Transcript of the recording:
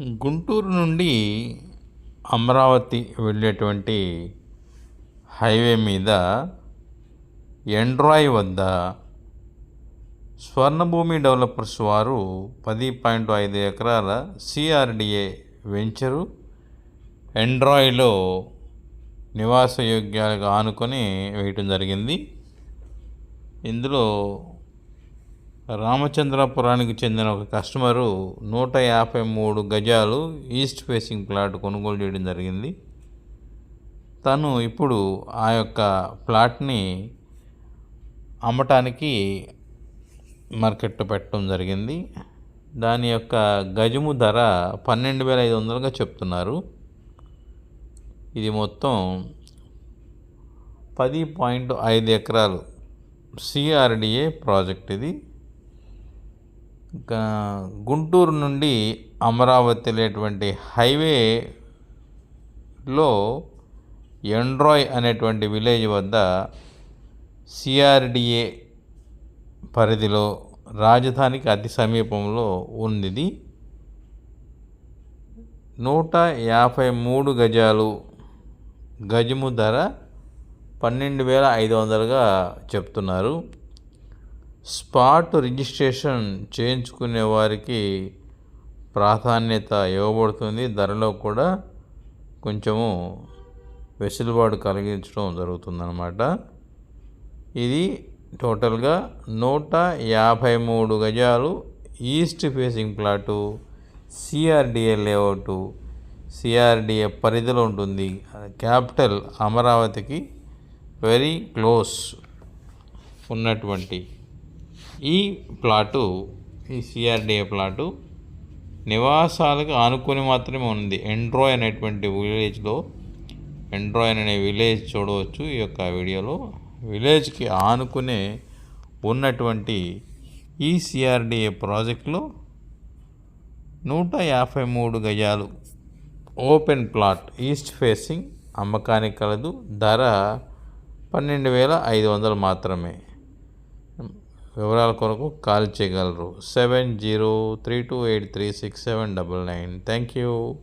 గుంటూరు నుండి అమరావతి వెళ్ళేటువంటి హైవే మీద ఎండ్రాయ్ వద్ద స్వర్ణభూమి డెవలపర్స్ వారు పది పాయింట్ ఐదు ఎకరాల సిఆర్డిఏ వెంచరు ఎండ్రాయ్లో నివాసయోగ్యాలుగా ఆనుకొని వేయటం జరిగింది. ఇందులో రామచంద్రపురానికి చెందిన ఒక కస్టమరు నూట యాభై మూడు గజాలు ఈస్ట్ ఫేసింగ్ ప్లాట్ కొనుగోలు చేయడం జరిగింది. తను ఇప్పుడు ఆ యొక్క ప్లాట్ని అమ్మటానికి మార్కెట్ పెట్టడం జరిగింది. దాని యొక్క గజము ధర పన్నెండు వేల ఐదు వందలుగా చెప్తున్నారు. ఇది మొత్తం పది పాయింట్ ఐదు ఎకరాలు సిఆర్డిఏ ప్రాజెక్ట్ ఇది. గుంటూరు నుండి అమరావతి వెళ్ళేటువంటి హైవేలో ఎండ్రాయ్ అనేటువంటి విలేజ్ వద్ద సిఆర్డిఏ పరిధిలో రాజధానికి అతి సమీపంలో ఉంది నూట యాభై మూడు గజాలు గజము ధర పన్నెండు వేల ఐదు వందలుగా చెప్తున్నారు. స్పాట్ రిజిస్ట్రేషన్ చేయించుకునే వారికి ప్రాధాన్యత ఇవ్వబడుతుంది. ధరలో కూడా కొంచెము వెసులుబాటు కలిగించడం జరుగుతుందన్నమాట. ఇది టోటల్గా నూట యాభై మూడు గజాలు east facing plot CRDA layout CRDA పరిధిలో ఉంటుంది. క్యాపిటల్ అమరావతికి వెరీ క్లోజ్ ఉన్నటువంటి ఈ ప్లాటు ఈ సిఆర్డిఏ ప్లాటు నివాసాలకు ఆనుకొని మాత్రమే ఉంది. ఎండ్రో అనేటువంటి విలేజ్లో ఎండ్రాయ్ అనే విలేజ్ చూడవచ్చు ఈ యొక్క వీడియోలో. విలేజ్కి ఆనుకునే ఉన్నటువంటి ఈ సిఆర్డిఏ ప్రాజెక్టులో నూట యాభై మూడు గజాలు ఓపెన్ ప్లాట్ ఈస్ట్ ఫేసింగ్ అమ్మకానికి కలదు ధర పన్నెండు వేల ఐదు వందలు మాత్రమే. వివరాల కొరకు కాల్ చేయగలరు. Seven zero three two eight three six seven double nine. Thank you.